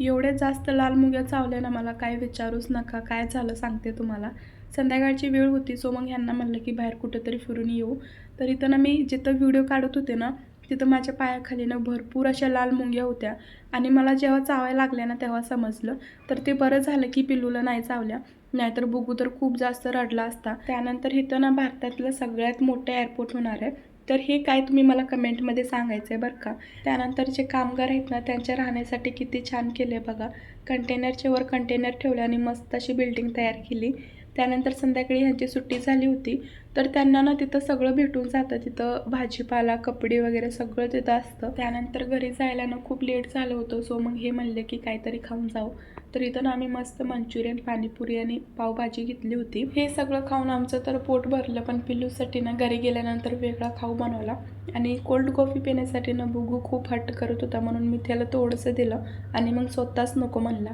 एवढे जास्त लाल मुग्या चावल्या ना मला काय विचारूच नका काय झालं सांगते तुम्हाला. संध्याकाळची वेळ होती सो मग ह्यांना म्हणलं की बाहेर कुठंतरी फिरून येऊ. तर इथं ना मी जिथं व्हिडिओ काढत होते ना तिथं माझ्या पायाखाली ना भरपूर अशा लाल मुंग्या होत्या. आणि मला जेव्हा चावायला लागल्या ना तेव्हा समजलं. तर ते बरं झालं की पिल्लूला नाही चावल्या. नाहीतर बुगू तर खूप जास्त रडला असता. त्यानंतर इथं ना भारतातलं सगळ्यात मोठं एअरपोर्ट होणार आहे. तर हे काय तुम्ही मला कमेंटमध्ये सांगायचं आहे बरं का? त्यानंतर जे कामगार आहेत ना त्यांच्या राहण्यासाठी किती छान केले बघा. कंटेनरच्या वर कंटेनर ठेवले आणि मस्त अशी बिल्डिंग तयार केली. त्यानंतर संध्याकाळी ह्यांची सुट्टी झाली होती. तर त्यांना ना तिथं सगळं भेटून जातं. तिथं भाजीपाला कपडे वगैरे सगळं तिथं असतं. त्यानंतर घरी जायला ना खूप लेट झालं होतं. सो मग हे म्हणले की काहीतरी खाऊन जाऊ तर इथं ना आम्ही मस्त मंचुरियन पाणीपुरी आणि पावभाजी घेतली होती. हे सगळं खाऊन आमचं तर पोट भरलं. पण पिल्लूसाठी ना घरी गेल्यानंतर वेगळा खाऊ बनवला. आणि कोल्ड कॉफी पिण्यासाठी ना बुगू खूप हट्ट करत होता म्हणून मी त्याला थोडंसं दिलं. आणि मग स्वतःच नको म्हणला.